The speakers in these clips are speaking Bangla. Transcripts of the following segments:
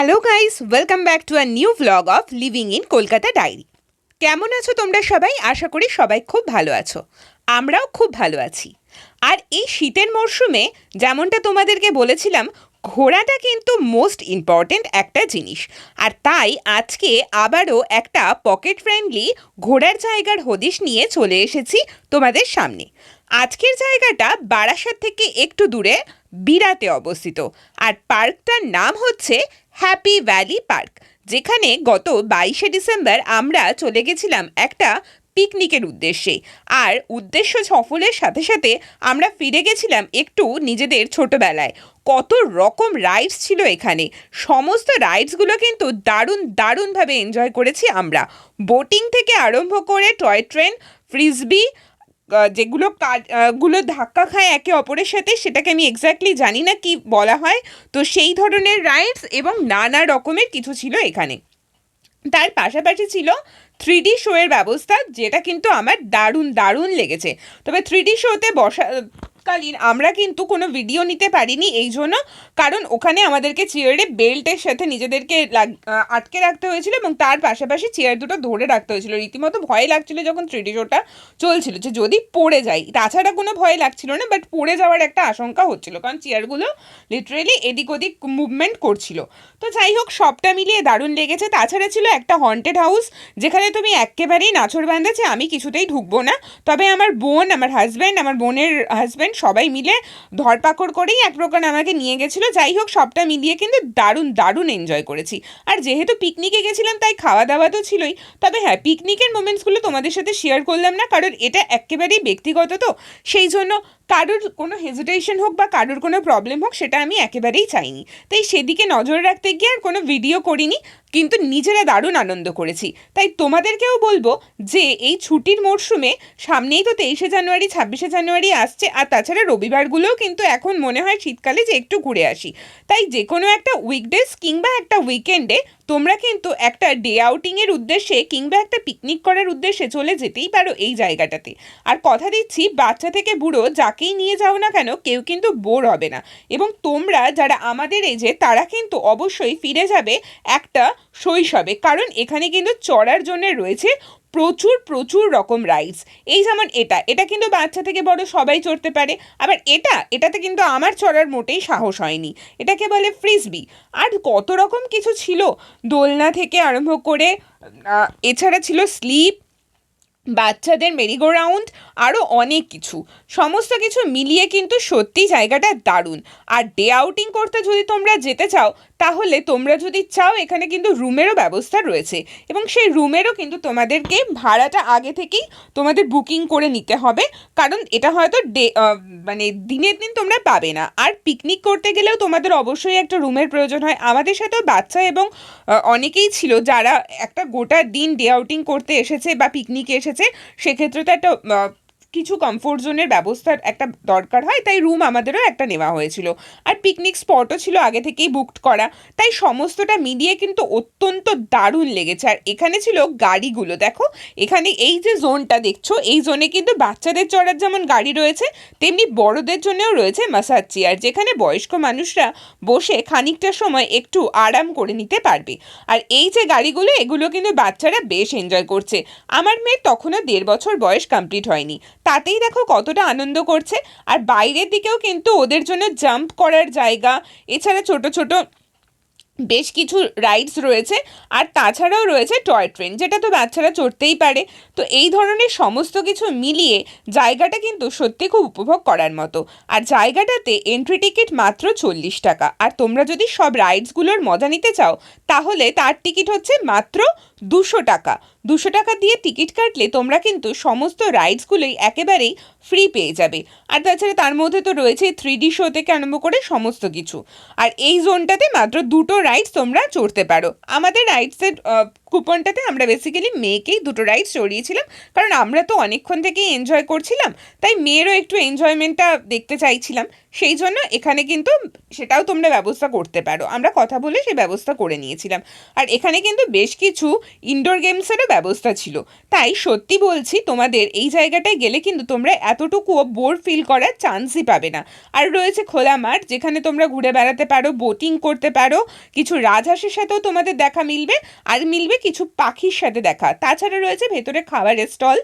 Hello guys welcome back to a new vlog of living in Kolkata diary কেমন আছো তোমরা সবাই? আশা করি সবাই খুব ভালো আছো। আমরাও খুব ভালো আছি। আর এই শীতের মরশুমে, যেমনটা তোমাদেরকে বলেছিলাম, ঘোরাটা কিন্তু মোস্ট ইম্পর্ট্যান্ট একটা জিনিস। আর তাই আজকে আবারও একটা পকেট ফ্রেন্ডলি ঘোরার জায়গার হদিশ নিয়ে চলে এসেছি তোমাদের সামনে। আজকের জায়গাটা বারাসাত থেকে একটু দূরে বিরাতে অবস্থিত। আর পার্কটার নাম হচ্ছে হ্যাপি ভ্যালি পার্ক, যেখানে গত বাইশে ডিসেম্বর আমরা চলে গেছিলাম একটা পিকনিকের উদ্দেশ্যে। আর উদ্দেশ্য সফলের সাথে সাথে আমরা ফিরে গেছিলাম একটু নিজেদের ছোটবেলায়। কত রকম রাইডস ছিল এখানে। সমস্ত রাইডসগুলো কিন্তু দারুণ, দারুণভাবে এনজয় করেছি আমরা। বোটিং থেকে আরম্ভ করে টয় ট্রেন ফ্রিজবি যেগুলো গুলো ধাক্কা খায় একে অপরের সাথে, সেটাকে আমি এক্স্যাক্টলি জানি না কি বলা হয়। তো সেই ধরনের রাইডস এবং নানা রকমের কিছু ছিল এখানে। তার পাশাপাশি ছিল থ্রি ডি শোয়ের ব্যবস্থা, যেটা কিন্তু আমার দারুণ দারুণ লেগেছে। তবে থ্রি ডি শোতে বসাকালীন আমরা কিন্তু কোনো ভিডিও নিতে পারিনি এই জন্য। কারণ ওখানে আমাদেরকে চেয়ারে বেল্টের সাথে নিজেদেরকে আটকে রাখতে হয়েছিল এবং তার পাশাপাশি চেয়ার দুটো ধরে রাখতে হয়েছিল। রীতিমতো ভয় লাগছিল যখন থ্রি ডি শোটা চলছিল যে যদি পড়ে যাই তাছাড়া কোনো ভয় লাগছিল না বাট পড়ে যাওয়ার একটা আশঙ্কা হচ্ছিল। কারণ চেয়ারগুলো লিটারেলি এদিক ওদিক মুভমেন্ট করছিল। তো যাই হোক, সবটা মিলিয়ে দারুণ লেগেছে। তাছাড়া ছিল একটা হন্টেড হাউস যেখানে তুমি একেবারেই নাছর বাঁধেছে, আমি কিছুতেই ঢুকবো না। তবে আমার বোন, আমার হাজব্যান্ড আমার বোনের হাজব্যান্ড সবাই মিলে ধরপাকড় করেই এক প্রকার আমাকে নিয়ে গেছিল। যাই হোক, সবটা মিলিয়ে কিন্তু দারুণ দারুণ এনজয় করেছি। আর যেহেতু পিকনিকে গেছিলাম, তাই খাওয়া দাওয়া তো ছিলই। তবে হ্যাঁ পিকনিকের মোমেন্টসগুলো তোমাদের সাথে শেয়ার করলাম না, কারণ এটা একেবারেই ব্যক্তিগত তো। সেই জন্য কারোর কোনো হেজিটেশন হোক বা কারোর কোনো প্রবলেম হোক, সেটা আমি একেবারেই চাইনি। তাই সেদিকে নজর রাখতে গিয়ে আর কোনো ভিডিও করিনি, কিন্তু নিজেরা দারুণ আনন্দ করেছি। তাই তোমাদেরকেও বলব যে, এই ছুটির মরশুমে সামনেই তো তেইশে জানুয়ারি, ছাব্বিশে জানুয়ারি আসছে, আর তাছাড়া রবিবারগুলোও কিন্তু এখন মনে হয় শীতকালে যে একটু ঘুরে আসি। তাই যে কোনো একটা উইকডেজ কিংবা একটা উইকেন্ডে তোমরা কিন্তু একটা ডে আউটিংয়ের উদ্দেশ্যে কিংবা একটা পিকনিক করার উদ্দেশ্যে চলে যেতেই পারো এই জায়গাটাতে। আর কথা দিচ্ছি বাচ্চা থেকে বুড়ো যাকেই নিয়ে যাও না কেন? কেউ কিন্তু বোর হবে না। এবং তোমরা যারা আমাদের এজে তারা কিন্তু অবশ্যই ফিরে যাবে একটা শৈশবে। কারণ এখানে কিন্তু চড়ার জন্য রয়েছে প্রচুর প্রচুর রকম রাইডস এই যেমন এটা এটা কিন্তু বাচ্চা থেকে বড় সবাই চড়তে পারে। আবার এটা, এটাতে কিন্তু আমার চড়ার মোটেই সাহস হয়নি। এটাকে বলে ফ্রিজবি আর কত রকম কিছু ছিল? দোলনা থেকে আরম্ভ করে এছাড়া ছিল স্লিপ বাচ্চাদের মেরিগো রাউন্ড আরও অনেক কিছু। সমস্ত কিছু মিলিয়ে কিন্তু সত্যি জায়গাটা দারুণ। আর ডে আউটিং করতে যদি তোমরা যেতে চাও তাহলে তোমরা যদি চাও, এখানে কিন্তু রুমেরও ব্যবস্থা রয়েছে এবং সেই রুমেরও কিন্তু তোমাদেরকে ভাড়াটা আগে থেকেই তোমাদের বুকিং করে নিতে হবে। কারণ এটা হয়তো ডে মানে দিনের দিন তোমরা পাবে না। আর পিকনিক করতে গেলেও তোমাদের অবশ্যই একটা রুমের প্রয়োজন হয়। আমাদের সাথেও বাচ্চা এবং অনেকেই ছিল যারা একটা গোটা দিন ডে আউটিং করতে এসেছে বা পিকনিকে এসেছে, সেক্ষেত্রে তো একটা কিছু কমফোর্ট জোনের ব্যবস্থার একটা দরকার হয়, তাই রুম আমাদেরও একটা নেওয়া হয়েছিল। আর পিকনিক স্পটও ছিল আগে থেকেই বুকড করা, তাই সমস্তটা মিলিয়ে কিন্তু অত্যন্ত দারুণ লেগেছে। আর এখানে ছিল গাড়িগুলো, দেখো, এখানে এই যে জোনটা দেখছ, এই জোনে কিন্তু বাচ্চাদের চড়ার যেমন গাড়ি রয়েছে, তেমনি বড়দের জন্যও রয়েছে মাসাজ চেয়ার যেখানে বয়স্ক মানুষরা বসে খানিকটা সময় একটু আরাম করে নিতে পারবে। আর এই যে গাড়িগুলো, এগুলো কিন্তু বাচ্চারা বেশ এনজয় করছে। আমার মেয়ের তখনও দেড় বছর বয়স কমপ্লিট হয়নি। তাতেই দেখো কতটা আনন্দ করছে। আর বাইরের দিকেও কিন্তু ওদের জন্য জাম্প করার জায়গা, এছাড়া ছোট ছোট বেশ কিছু রাইডস রয়েছে। আর তাছাড়াও রয়েছে টয় ট্রেন, যেটা তো বাচ্চারা চড়তেই পারে। তো এই ধরনের সমস্ত কিছু মিলিয়ে জায়গাটা কিন্তু সত্যি খুব উপভোগ করার মতো। আর জায়গাটাতে এন্ট্রি টিকিট মাত্র চল্লিশ টাকা। আর তোমরা যদি সব রাইডসগুলোর মজা নিতে চাও, তাহলে তার টিকিট হচ্ছে মাত্র দুশো টাকা। দুশো টাকা দিয়ে টিকিট কাটলে তোমরা কিন্তু সমস্ত রাইডসগুলোই একেবারেই ফ্রি পেয়ে যাবে। আর তাছাড়া তার মধ্যে তো রয়েছে থ্রি ডি শো থেকে আরম্ভ করে সমস্ত কিছু। আর এই জোনটাতে মাত্র দুটো রাইডস তোমরা চড়তে পারো। আমাদের রাইডসের কুপনটাতে আমরা বেসিক্যালি মেয়েকেই দুটো রাইডস চড়িয়েছিলাম কারণ আমরা তো অনেকক্ষণ থেকেই এনজয় করছিলাম, তাই মেয়েরও একটু এনজয়মেন্টটা দেখতে চাইছিলাম। সেই জন্য এখানে কিন্তু সেটাও তোমরা ব্যবস্থা করতে পারো। আমরা কথা বলে সেই ব্যবস্থা করে নিয়েছিলাম। আর এখানে কিন্তু বেশ কিছু ইনডোর গেমসেরও ব্যবস্থা ছিল। তাই সত্যি বলছি, তোমাদের এই জায়গাটায় গেলে কিন্তু তোমরা এতটুকুও বোর ফিল করার চান্সই পাবে না। আর রয়েছে খোলা মাঠ, যেখানে তোমরা ঘুরে বেড়াতে পারো বোটিং করতে পারো, কিছু রাজহাঁসের সাথেও তোমাদের দেখা মিলবে। আর মিলবে কিছু পাখির সাথে দেখা। তাছাড়া রয়েছে ভেতরে খাবারের স্টল,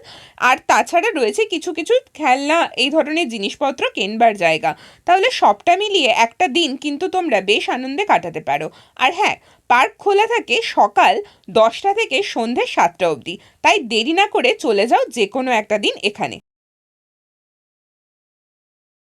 আর তাছাড়া রয়েছে কিছু কিছু খেলনা, এই ধরনের জিনিসপত্র কেনবার জায়গা। তাহলে সবটা মিলিয়ে একটা দিন কিন্তু তোমরা বেশ আনন্দে কাটাতে পারো। আর হ্যাঁ পার্ক খোলা থাকে সকাল দশটা থেকে সন্ধে সাতটা অবধি। তাই দেরি না করে চলে যাও যে কোনো একটা দিন এখানে।